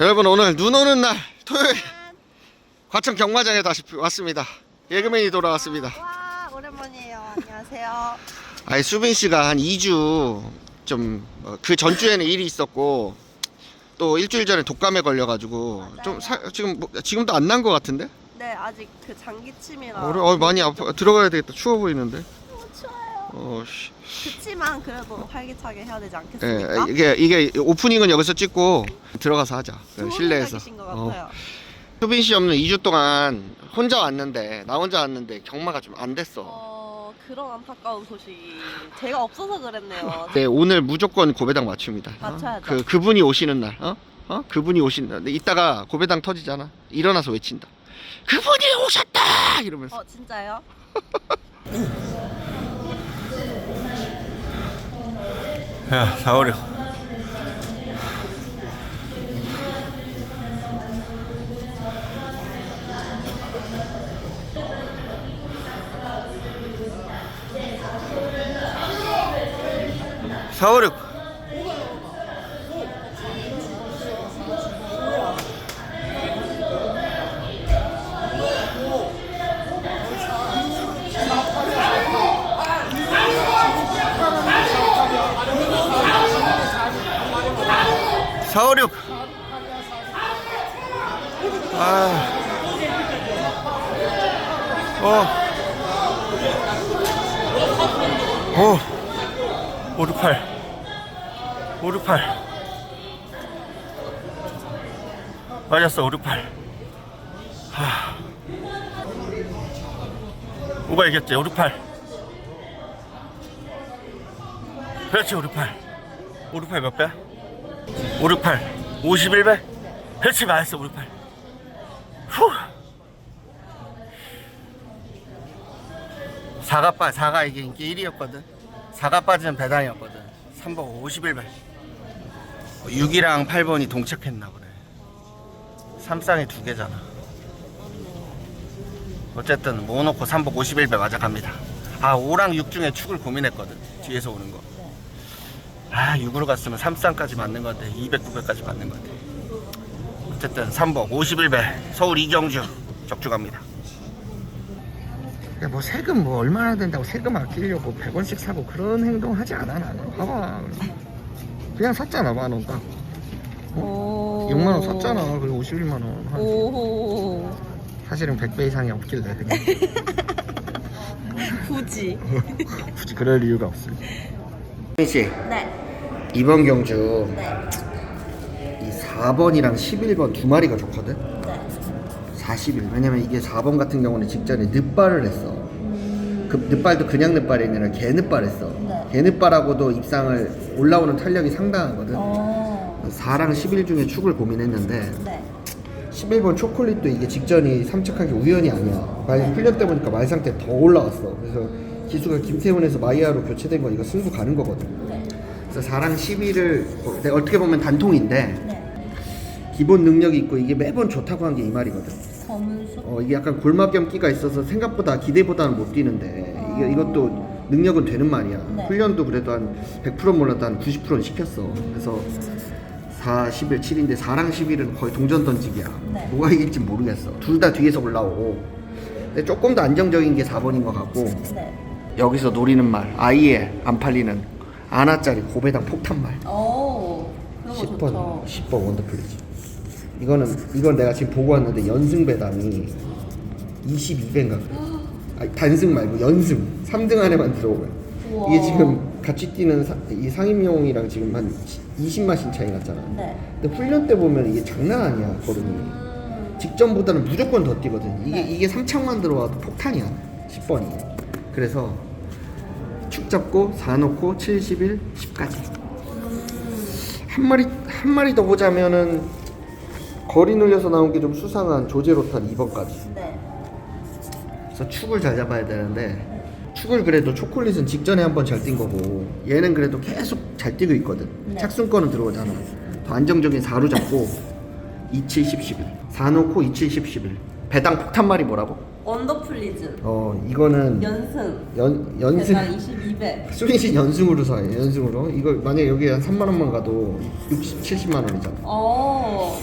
여러분 오늘 눈 오는 날 토요일 과천 경마장에 다시 왔습니다. 예금맨이 돌아왔습니다. 와 오랜만이에요. 안녕하세요. 아니 수빈 씨가 한 2주 좀 그 전주에는 일이 있었고 또 일주일 전에 독감에 걸려가지고 좀 사, 지금 뭐, 지금도 안 난 것 같은데? 네 아직 그 장기침이라. 어, 어, 많이 아파 들어가야 되겠다. 추워 보이는데. 너무 추워요. 어, 씨. 그치만 그래도 활기차게 해야 되지 예, 않겠습니까? 이게 이게 오프닝은 여기서 찍고 들어가서 하자. 그 좋은 실내에서. 생각이신 것 어. 같아요. 수빈 씨 없는 2주 동안 혼자 왔는데 나 혼자 왔는데 경마가 좀 안 됐어. 어 그런 안타까운 소식이 제가 없어서 그랬네요. 네 오늘 무조건 고배당 맞춥니다. 어? 맞춰야죠. 그 그분이 오시는 날, 어? 어? 그분이 오시는 날. 근데 이따가 고배당 터지잖아. 일어나서 외친다. 그분이 오셨다 이러면서. 어 진짜요? 야, 456. 사오륙 사오륙 아 어. 어. 568 568 맞았어 568 하. 누가 이겼지 568 그렇지 568 568몇 배야? 568 51배? 그렇지 맞았어 568후 4가 빠 4가 이게 인기 1위였거든. 4가 빠지는 배당이었거든. 3번 51배 6이랑 8번이 동착했나 보네. 3쌍이 두 개잖아. 어쨌든 모아놓고 3복 51배 맞아 갑니다. 아 5랑 6 중에 축을 고민했거든 뒤에서 오는 거. 아, 6으로 갔으면 3쌍까지 맞는 건데 209배까지 맞는 건데. 어쨌든 3복 51배 서울 이경주 적주 갑니다 야, 뭐 세금 뭐 얼마나 된다고 세금 아끼려고 100원씩 사고 그런 행동 하지 않아 나는. 봐봐. 그냥 샀잖아 만원 딱. 오. 6만 원 샀잖아. 그리고 51만 원. 한- 오. 사실은 100배 이상이 없길래 그냥 굳이. 굳이 그럴 이유가 없어요. 수빈 씨 네. 이번 경주 네. 이 4번이랑 11번 두 마리가 좋거든. 네. 40일. 왜냐면 이게 4번 같은 경우는 직전에 늦발을 했어. 그 늦발도 그냥 늦발이 아니라 개 늦발했어. 네. 개 늦발하고도 입상을 올라오는 탄력이 상당하거든. 어. 4랑 11 중에 축을 고민했는데 네. 11번 초콜릿도 이게 직전이 삼척하기 우연이 아니야. 말 훈련 때 보니까 말 상태 더 올라왔어. 그래서 기수가 김태훈에서 마이야로 교체된 거 이거 승부 가는 거거든. 네. 그래서 4랑 11을 내가 어떻게 보면 단통인데 네. 기본 능력이 있고 이게 매번 좋다고 한 게 이 말이거든. 검은 수. 어 이게 약간 골막염기가 있어서 생각보다 기대보다는 못 뛰는데 이게 이것도 능력은 되는 말이야. 네. 훈련도 그래도 한 100% 몰라도 한 90%는 시켰어. 그래서 4, 11, 7인데 4랑 11은 거의 동전 던지기야. 네. 누가 이길지 모르겠어. 둘 다 뒤에서 올라오고. 근데 조금 더 안정적인 게 4번인 것 같고 네. 여기서 노리는 말 아예 안 팔리는 아나짜리 고배당 폭탄 말. 오. 그런 거 10번, 좋죠. 10번 원더플리즈. 이거는 이건 내가 지금 보고 왔는데 연승 배당이 22배인가 그래. 아니, 단승 말고 연승 3등 안에만 들어오면 우와. 이게 지금 같이 뛰는 사, 이 상임용이랑 지금 한 20마신 차이 났잖아. 네. 근데 훈련 때 보면 이게 장난 아니야 걸음이. 음. 직전보다는 무조건 더 뛰거든. 이게 네. 이게 3창만 들어와도 폭탄이야. 10번이. 그래서 축 잡고 4 놓고 71, 10까지. 한 마리 한 마리 더 보자면은 거리 늘려서 나온 게 좀 수상한 조제로탄 2번까지. 네. 그래서 축을 잘 잡아야 되는데 축을 그래도 초콜릿은 직전에 한 번 잘 뛴 거고 얘는 그래도 계속 잘 뛰고 있거든. 네. 착순권은 들어오잖아. 더 안정적인 4로 잡고 27, 10, 11. 4 놓고 27, 10, 11. 배당 폭탄 말이 뭐라고? 언더플리즈. 어 이거는 연승. 연 연승 대당 22배. 수빈씨 연승으로 사요. 연승으로 이거 만약 에 여기 한 3만 원만 가도 60, 70만 원이잖아. 어.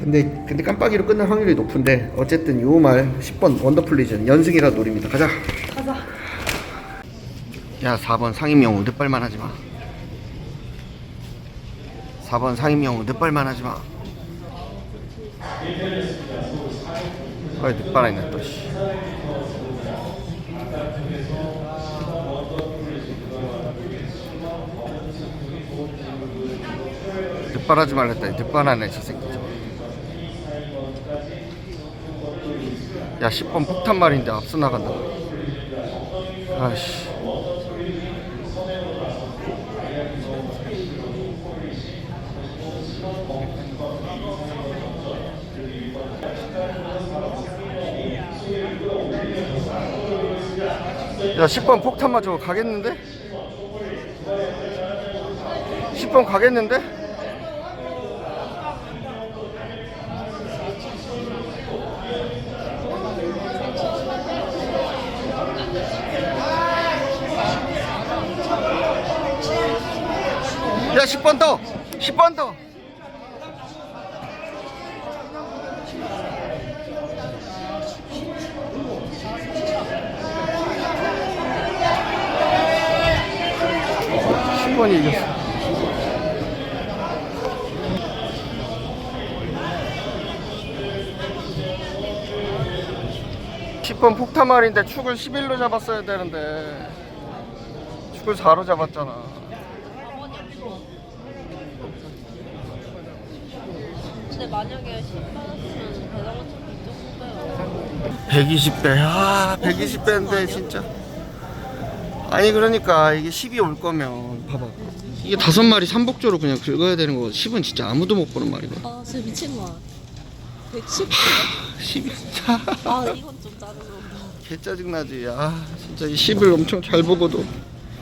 근데 근데 깜빡이로 끝날 확률이 높은데 어쨌든 요 말 10번 원더풀리전 연승이라 노립니다. 가자. 가자. 야 4번 상임영웅 늦발만 하지 마. 4번 상임영웅 늦발만 하지 마. 왜 늦발하냐 또 씨. 늦발하지 말랬다. 늦발하네 저 새끼. 야 10번 폭탄 말인데 앞서 나간다. 아씨. 야 10번 폭탄 맞아 가겠는데? 10번 가겠는데? 야 10번 더! 10번 더! 십 10번이 이겼어. 십번 폭탄 말인데 축을 11로 잡았어야 되는데 축을 4로 잡았잖아. 근데 만약에 10 받았으면 배당은 좀 120배 아 120배인데 진짜. 아니 그러니까 이게 10이 올 거면 봐봐. 이게 다섯 마리 삼복조로 그냥 긁어야 되는 거 10은 진짜 아무도 못 보는 말이거든. 아 진짜 미친 거야. 110. 10이 진짜 아 이건 좀 짜증난다. 개 짜증나지. 아 진짜 이 10을 엄청 잘 보고도.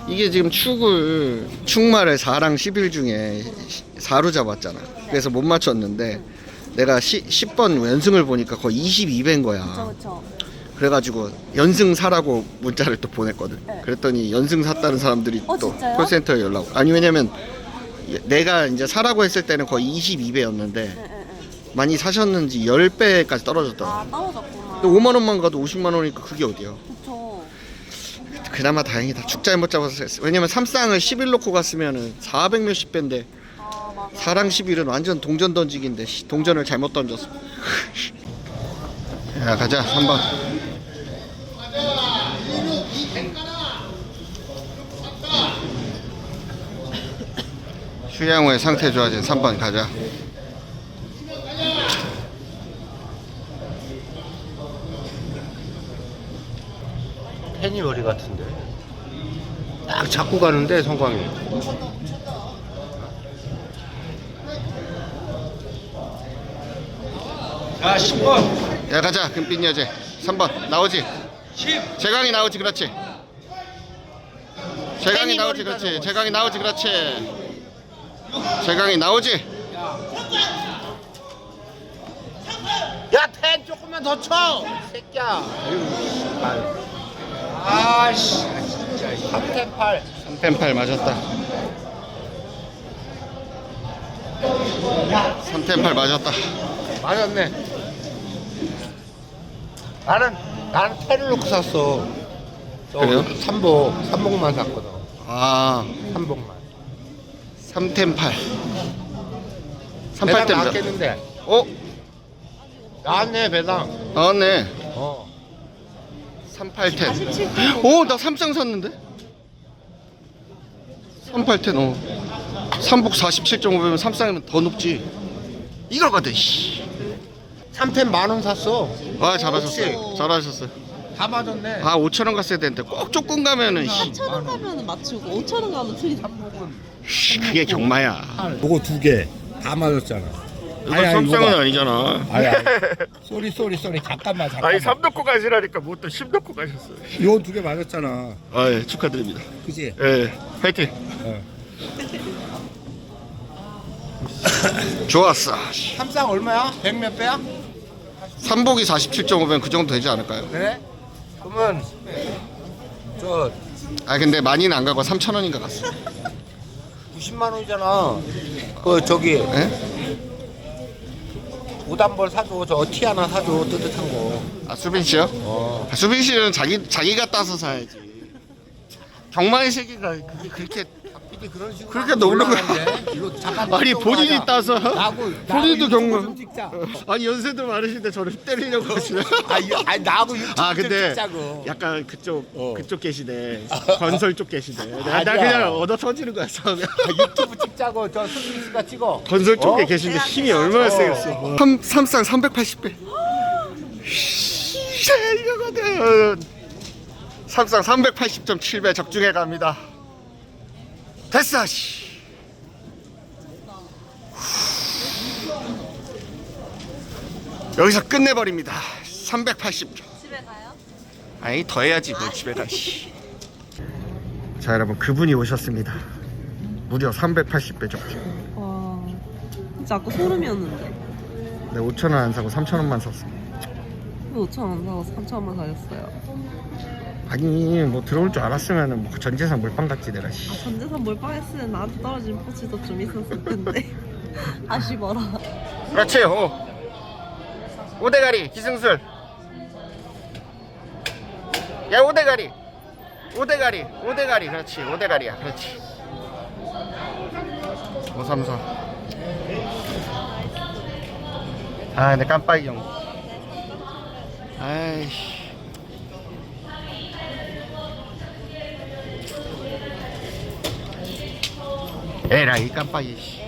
이게 지금 축을 축말을 4랑 11 중에 4로 잡았잖아. 그래서 못 맞췄는데 내가 10, 10번 연승을 보니까 거의 22배인 거야 그쵸. 그래가지고 연승 사라고 문자를 또 보냈거든. 네. 그랬더니 연승 샀다는 사람들이 어, 또 진짜요? 콜센터에 연락. 오- 아니 왜냐면 내가 이제 사라고 했을 때는 거의 22배였는데 네네네. 많이 사셨는지 10배까지 떨어졌더라. 아 떨어졌구나. 근데 5만 원만 가도 50만 원이니까 그게 어디야? 그쵸. 그나마 다행이다. 축 잘못 잡아서 했어. 왜냐면 삼쌍을 11 놓고 갔으면은 400 몇십 배인데 4랑 11은 완전 동전 던지기인데 씨, 동전을 잘못 던졌어. 야 가자 3번. 휴양후의 상태 좋아진 3번 가자. 페니머리 같은데 딱 잡고 가는데 성광이 야 10번 야 가자 금빛 여제 3번 나오지. 10 재강이 나오지 그렇지. 재강이 나오지 그렇지. 재강이 나오지 그렇지. 재강이 나오지. 야텐 조금만 더쳐 새끼야 아씨 진짜 3텐 8 3펜8 맞았다. 3펜8 맞았다. 맞았네 나는 나는 텐을 놓고 샀어 저 그래요? 삼복 삼복만 샀거든 아, 삼복만 3템8. 배당 38템. 나왔겠는데 어? 나왔네 배당 나왔네. 어 38템. 오, 나 삼쌍 샀는데? 38템, 어. 삼복 47.5배면 삼쌍이면 더 높지. 이걸 가대, 씨. 3텐 만원 샀어 아, 잘하셨어요. 잘하셨어요. 다 맞았네 아, 5천 원 갔어야 되는데 꼭 조금 가면은, 씨. 4천 원 가면 맞추고 5천 원 가면 틀리다. 씨, 그게 경마야. 요거 두 개 다 맞았잖아. 이거 아니, 아니, 삼쌍은 이거가- 아니잖아. 아니, 아니. 쏘리 쏘리 쏘리 잠깐만 잠깐만. 아니, 3 놓고 가시라니까 뭐 또 10 놓고 가셨어요. 요거 두개 맞았잖아. 아, 예, 축하드립니다. 그지? 예, 화이팅. 어. 좋았어. 삼쌍 얼마야? 100 몇 배야? 삼복이 47.5면 그 정도 되지 않을까요? 그래? 그러면 저 아, 근데 많이는 안 가고 3천 원인가 갔어. 90만 원이잖아. 그 저기 예? 옷한벌 사줘. 저티 하나 사줘. 뜨뜻한 거. 아 수빈 씨요? 어. 아, 수빈 씨는 자기 자기가 따서 사야지. 경마의 세계가 그게 그렇게 이게 그런 식으로 그렇게 거야. 올라가는데? 이거 잠깐 아니 좀 본인이. 따서 나하고 본인도 찍자. 아니 연세도 많으신데 저를 때리려고 하시네. 아, 이- 아니 나하고 유튜브 아좀 근데 찍자고. 약간 그쪽 어. 그쪽 계시네 건설 쪽 계시네 나, 나 아니야. 그냥 얻어 터지는 거야 싸우면 아, 유튜브 찍자고. 저 승민 씨가 찍어. 건설 쪽에 어? 계신데 힘이 얼마나 세겠어 삼, 삼쌍 380배 이거거든 삼쌍 380.7배 적중해 갑니다 됐어 씨. 여기서 끝내버립니다. 380점. 집에 가요? 아니 더 해야지 뭐 집에 가시 자 여러분 그분이 오셨습니다. 무려 380배 적중 와 진짜 아까 소름이었는데. 네 5천원 안 사고 3천원만 샀어 5천원 사고 3천원만 사셨어요 아니 뭐 들어올 줄 알았으면 뭐 전재산 몰빵 갔지 내가 아 씨. 전재산 몰빵했으면 나한테 떨어진 포치도 좀 있었을 텐데. 아쉬워라 그렇지 오 오대가리 기승술. 야 오대가리. 오대가리 오대가리. 그렇지 오대가리야 그렇지. 534아 근데 깜빡이 형. 아이씨 에라이 깜빡이. 씨.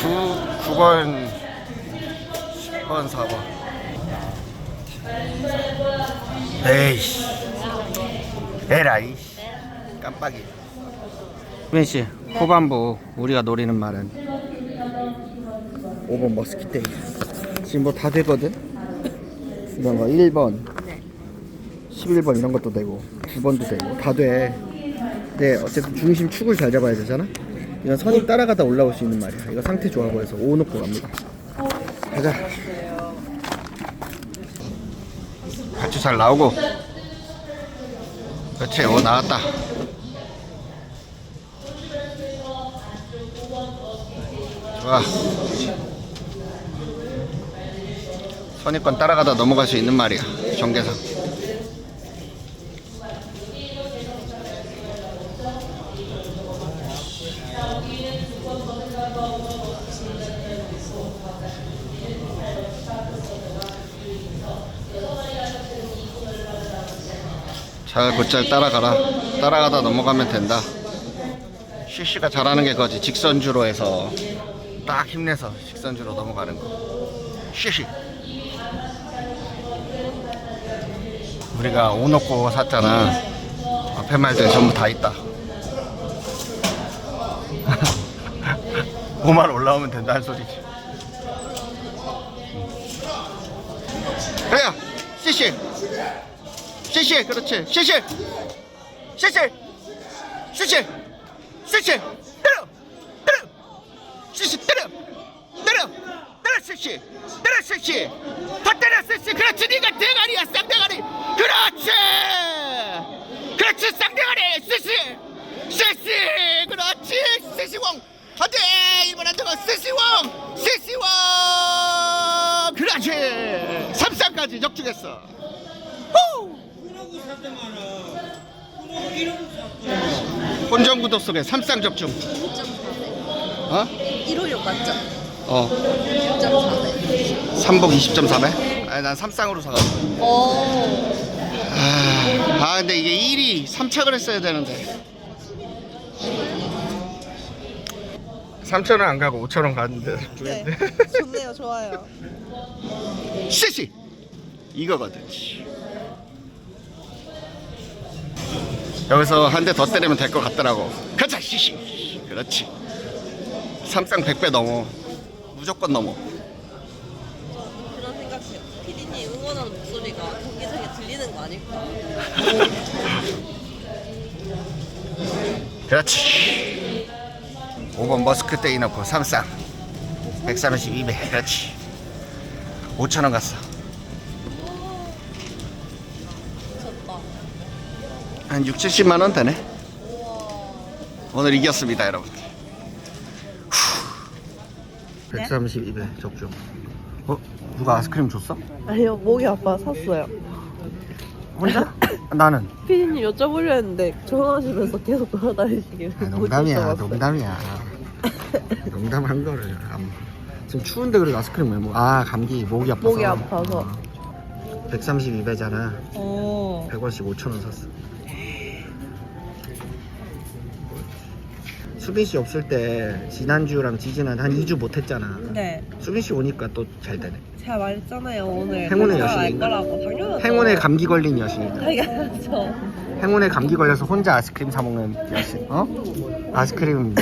구 9번 10번 4번. 에이씨. 에라이. 깜빡이. 수빈씨 후반부 우리가 노리는 말은 5번 머스키테이. 지금 뭐 다 되거든? 이런 거 1번 11번 이런 것도 되고 9번도 되고 다돼. 네 어쨌든 중심 축을 잘 잡아야 되잖아? 이런 선임 따라가다 올라올 수 있는 말이야. 이거 상태 좋아 보여서 5 놓고 갑니다. 가자. 같이 잘 나오고. 그렇지 오 나왔다. 좋아 선입권 따라가다 넘어갈 수 있는 말이야 전개상 잘 곧잘 따라가라. 따라가다 넘어가면 된다. CC가 잘하는 게 거지. 직선주로 해서 딱 힘내서 직선주로 넘어가는 거. CC 우리가 오놓고 샀잖아. 앞에 말들 전부 다 있다. 5만 올라오면 된다는 소리지. 그래요 CC CC 그렇지. CC CC 때려 때려 때려 CC 때려 CC 다 때려 CC 그렇지 네가 대가리야 쌍대가리. 그렇지. 그렇지 쌍대가리. CC CC 그렇지 CC왕 안돼 이번 안 되고 CC왕 CC왕 그렇지. 삼상까지 적중했어. 후! 본정구도 속에 삼쌍 접종. 어? 156 맞죠? 어. 6.4배 삼복 20.3에? 아니 난 삼쌍으로 사가지고. 오 아, 아 근데 이게 1위 3착을 했어야 되는데. 3천원 안 가고 5천원 갔는데. 네 좋네요 좋아요 씨씨 이거거든. 여기서 한 대 더 때리면 될 것 같더라고. 가자 씨씨. 그렇지. 삼쌍 100배 넘어. 무조건 넘어. 그런 생각해요 피디님 응원하는 목소리가 경기장에 들리는 거 아닐까? 그렇지. 5번 머스크테이 넣고 삼쌍. 132배. 그렇지. 5천원 갔어. 한 6, 70만 원 되네. 오늘 이겼습니다, 여러분. 132배 적중. 어? 누가 아이스크림 줬어? 아니요, 목이 아파 샀어요. 혼자? 나는. 피디님 여쭤보려 했는데 전화하시면서 계속 돌아다니시길래 아, 못 농담이야. 농담이야. 농담한 거를. 안- 지금 추운데 그래도 아이스크림 왜 먹어? 아 감기 목이 아파서. 목이 아파서. 132배잖아. 어. 100원씩 5천 원 샀어. 수빈 씨 없을 때 지난주랑 지지난 한 2주 못 했잖아. 네. 수빈 씨 오니까 또 잘 되네. 제가 말했잖아요 오늘 행운의 알 여신인가? 거라고 당연하죠 행운에 감기 걸린 여신이다. 당연하죠 행운에 감기 걸려서 혼자 아이스크림 사 먹는 여신. 어? 아이스크림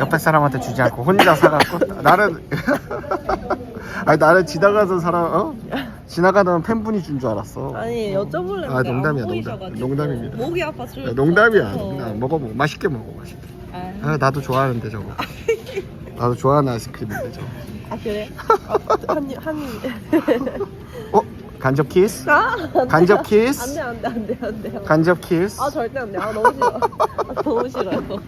옆에 사람한테 주지 않고 혼자 사갖고 나는 아니 나는 지나가던 사람 어? 지나가던 팬분이 준 줄 알았어. 아니 여쭤볼래 아, 농담이야, 농담. 농담입니다. 목이 아파서 야, 농담이야. 농담. 먹어 먹어. 맛있게 먹어 맛있게. 아, 아 나도 좋아하는데 저거. 나도 좋아하는 아이스크림인데 저거. 아 그래? 아, 한입 어? 간접 키스? 아 간접 키스? 안돼 안돼 안돼 안돼 간접 키스? 아 절대 안돼 아 너무 싫어 아, 너무 싫어요